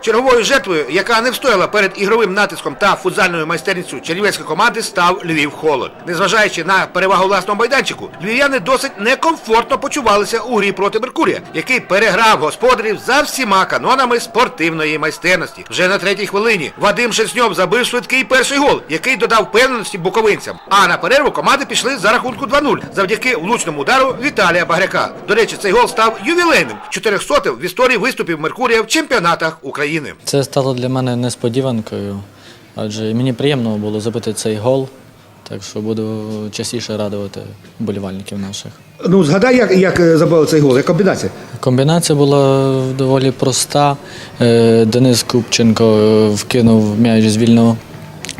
Черговою жертвою, яка не встояла перед ігровим натиском та футзальною майстерністю чернівецької команди, став Львів Холод. Незважаючи на перевагу власного майданчику, львів'яни досить некомфортно почувалися у грі проти Меркурія, який переграв господарів за всіма канонами спортивної майстерності. Вже на третій хвилині Вадим Шерстньов забив швидкий перший гол, який додав впевненості буковинцям. А на перерву команди пішли за рахунку 2-0 завдяки влучному удару Віталія Багряка. До речі, цей гол став ювілейним 400 в історії виступів Меркурія в чемпіонатах України. Це стало для мене несподіванкою, адже мені приємно було забити цей гол, так що буду частіше радувати вболівальників наших. Ну, згадай, як, як е, забили цей гол, як комбінація. Комбінація була доволі проста. Е, Денис Купченко е, вкинув м'яч з вільного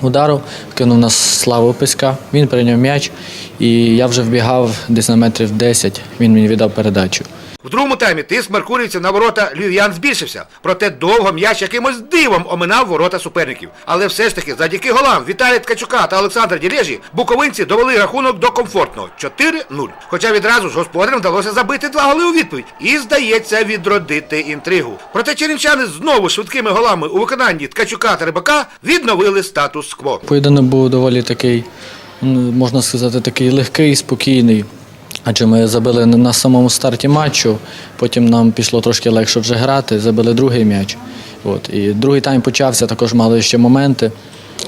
удару, вкинув на Славу Писька. Він прийняв м'яч, і я вже вбігав десь на метрів 10, він мені віддав передачу. В другому таймі тиск меркурійців на ворота львів'ян збільшився. Проте довго м'яч якимось дивом оминав ворота суперників. Але все ж таки, завдяки голам Віталія Ткачука та Олександра Ділежі, буковинці довели рахунок до комфортного 4-0. Хоча відразу ж господарям вдалося забити два голи у відповідь і, здається, відродити інтригу. Проте чернівчани знову швидкими голами у виконанні Ткачука та Рибака відновили статус-кво. Поєдинок був доволі такий, можна сказати, такий легкий, спокійний. Адже ми забили на- самому старті матчу, потім нам пішло трошки легше вже грати, забили другий м'яч. От. І другий тайм почався, також мали ще моменти.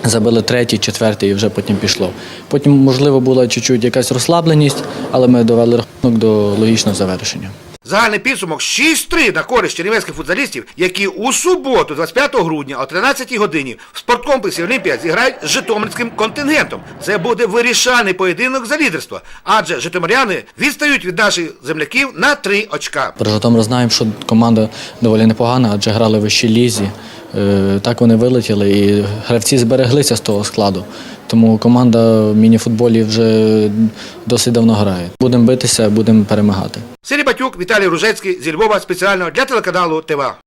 Забили третій, четвертий і вже потім пішло. Потім, можливо, була чуть-чуть якась розслабленість, але ми довели рахунок до логічного завершення. Загальний підсумок 6-3 на користь чернівецьких футзалістів, які у суботу, 25 грудня о 13 годині в спорткомплексі Олімпія зіграють з житомирським контингентом. Це буде вирішальний поєдинок за лідерство, адже житомиряни відстають від наших земляків на 3 очка. Про Житомир знаємо, що команда доволі непогана, адже грали в вищій лізі. Е, Так вони вилетіли і гравці збереглися з того складу. Тому команда в міні-футболі вже досить давно грає. Будемо битися, будемо перемагати. Сергій Батюк, Віталій Ружецький зі Львова спеціально для телеканалу ТВА.